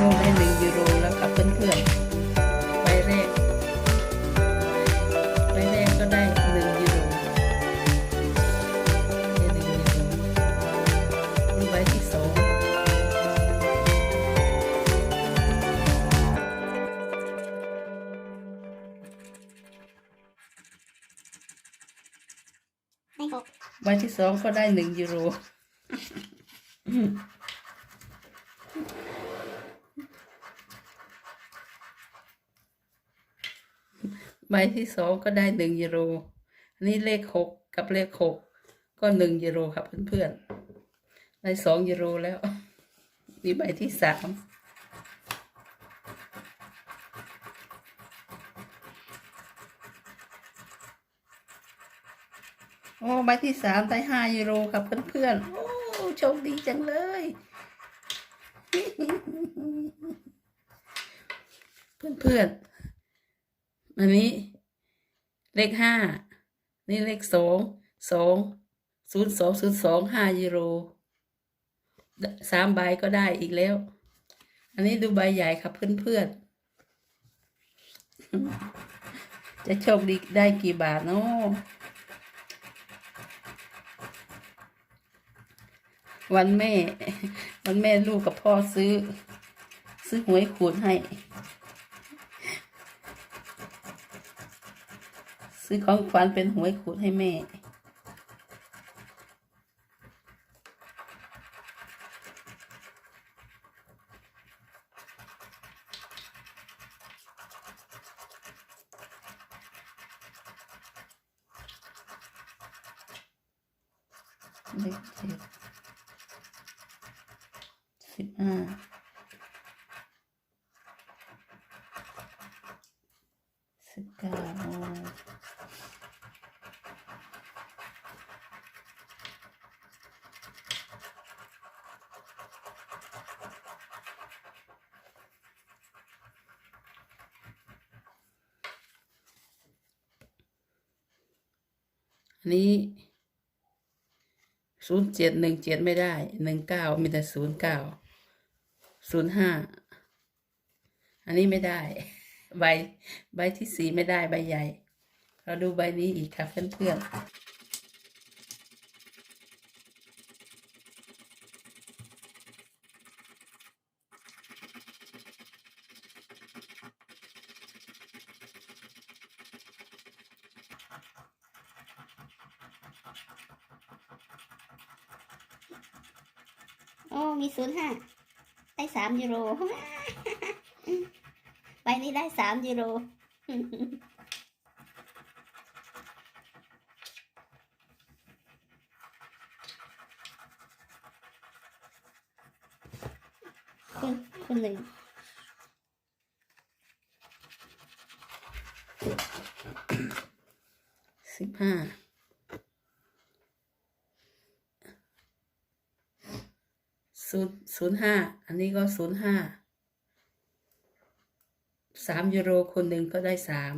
ๆลงได้หนึ่งยูโรแล้วครับเพื่อนๆใบแรกใบแรกก็ได้หนึ่งยูโรได้หนึ่งยูโรนี่ใบที่สองใบที่สองก็ได้หนึ่งยูโร ใบที่สองก็ได้หนึ่งยูโร อันนี้เลขหกกับเลขหกก็หนึ่งยูโรครับเพื่อนๆ ได้สองยูโรแล้ว นี่ใบที่สามโอ้ใบที่สามได้ห้ายูโรครับเพื่อนๆ โอ้โชคดีจังเลย เพื่อนๆ อันนี้ เลขห้านี่เลขสองสองศูนย์สองศูนย์สองห้ายูโรสามใบก็ได้อีกแล้ว อันนี้ดูใบใหญ่ครับเพื่อนๆ จะโชคดีได้กี่บาทเนาะวันแม่ วันแม่ลูกกับพ่อซื้อ ซื้อหวยขูดให้ ซื้อของขวัญเป็นหวยขูดให้แม่ เลขเจ็ดสิบห้า สิบเก้าอันนี้ศูนย์เจ็ดหนึ่งเจ็ดไม่ได้หนึ่งเก้ามีแต่ศูนย์เก้าศูนย์ห้าอันนี้ไม่ได้ ใบใบที่สีไม่ได้ใบใหญ่ เราดูใบนี้อีกค่ะเพื่อนๆโอ้ มีศูนย์ห้าได้สามยูโร นี้ได้สามยูโรคุณคุณหนึ่งสิบห้าศูนย์ศูนย์ห้าอันนี้ก็ศูนย์ห้า สามยูโรคนหนึ่งก็ได้สาม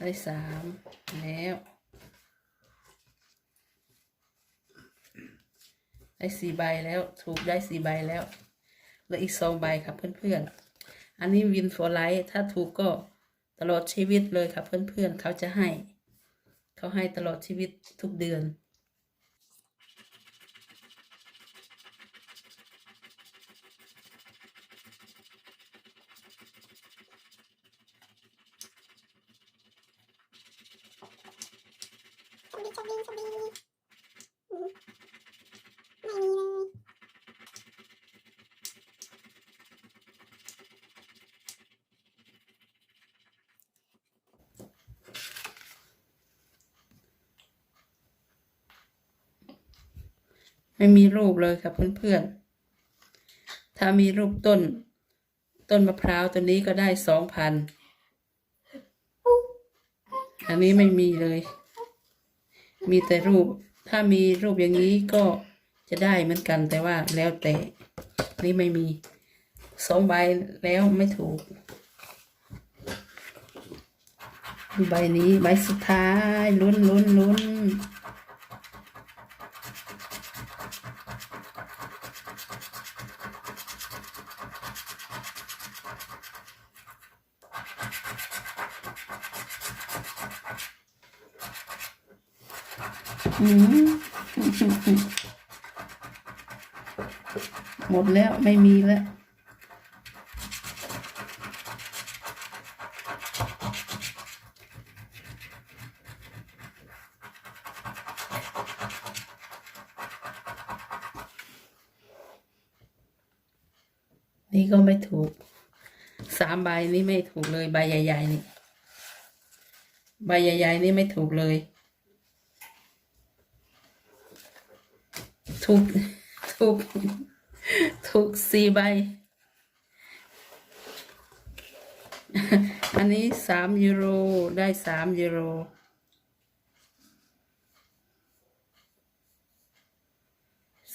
ได้สามแล้วได้สี่ใบแล้วถูกได้สี่ใบแล้วเหลืออีกสองใบครับเพื่อนๆ อันนี้วินโฟไลท์ถ้าถูกก็ตลอดชีวิตเลยครับเพื่อนๆ เขาจะให้ เขาให้ตลอดชีวิตทุกเดือน ดีชมดีชมดีอืมไม่มีเลยไม่มีรูปเลยครับเพื่อนๆ ถ้ามีรูปต้น ต้นมะพร้าวตัวนี้ก็ได้สองพัน อันนี้ไม่มีเลย มีแต่รูป ถ้ามีรูปอย่างนี้ก็จะได้เหมือนกันแต่ว่าแล้วแต่นี่ไม่มีสองใบแล้วไม่ถูก ใบนี้ใบสุดท้ายลุ้นลุ้นลุ้น หมดแล้วไม่มีแล้ว นี่ก็ไม่ถูก สามใบนี่ไม่ถูกเลย ใบใหญ่ๆนี่ ใบใหญ่ๆนี่ไม่ถูกเลย ถูกถูกถูกสี่ใบ อันนี้สามยูโรได้สามยูโร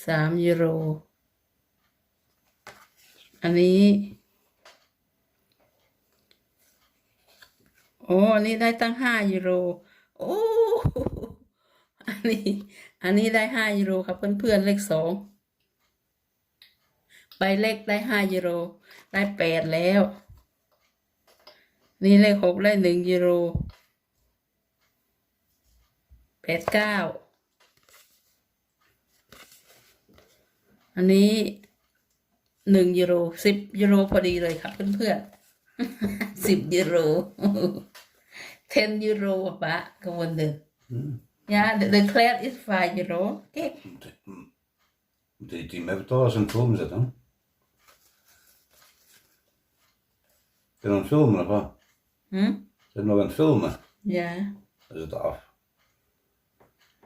สามยูโร อันนี้ โอ้อันนี้ได้ตั้งห้ายูโร โอ้ นนี้ อันนี้ได้ห้ายูโรครับเพื่อนๆเลขสองใบเล็กได้ห้ายูโร ได้แปดแล้ว นี่เลขหกได้หนึ่งยูโรแปดเก้าอันนี้หนึ่งยูโรสิบยูโรพอดีเลยครับเพื่อนๆสิบยูโร 10 euro ba gewonnen. Ja, de, de clad is 5 euro. Kijk. Moet je die met alles in het film zetten? Zijn we aan het filmen of wat? Hm? Zijn we nog aan het filmen? Ja. Dan is het af.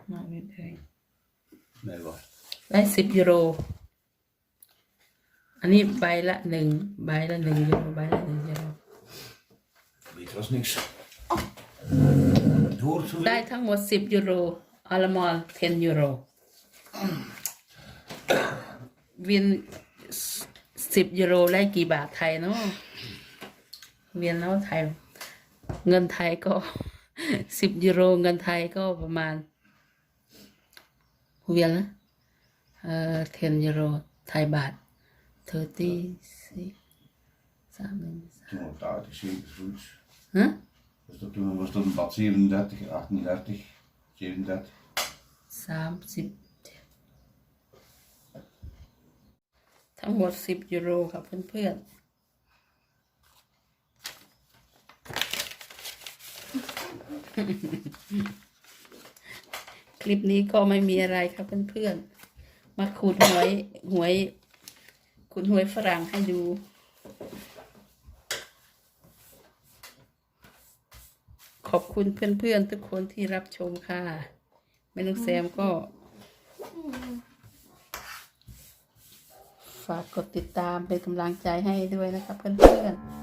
Nou, weer bij. Nee, wacht. ได้สิบยูโร อันนี้ใบละหนึ่งใบละหนึ่งยูโรใบละหนึ่งยูโร Weet was niks. Het hoort zo. ได้ทั้งหมดสิบยูโรอลมอล10 ยูโร วินสิบยูโรได้กี่บาทไทยเนาะเวียนแล้วไทย เงินไทยก็สิบยูโร เงินไทยก็ประมาณเวียนนะเอ่อ10 ยูโร ไทยบาท30สามห Dus dat toen was dat een bad 37, 38, 37. สามสิบทั้งหมดสิบยูโรครับเพื่อนๆ คลิปนี้ก็ไม่มีอะไรครับเพื่อนๆ มาขูดหวยหวยขูดหวยฝรั่งให้ดู ขอบคุณเพื่อนๆทุกคนที่รับชมค่ะ แม่นุกแซมก็ ฝากกดติดตามเป็นกำลังใจให้ด้วยนะครับเพื่อนๆ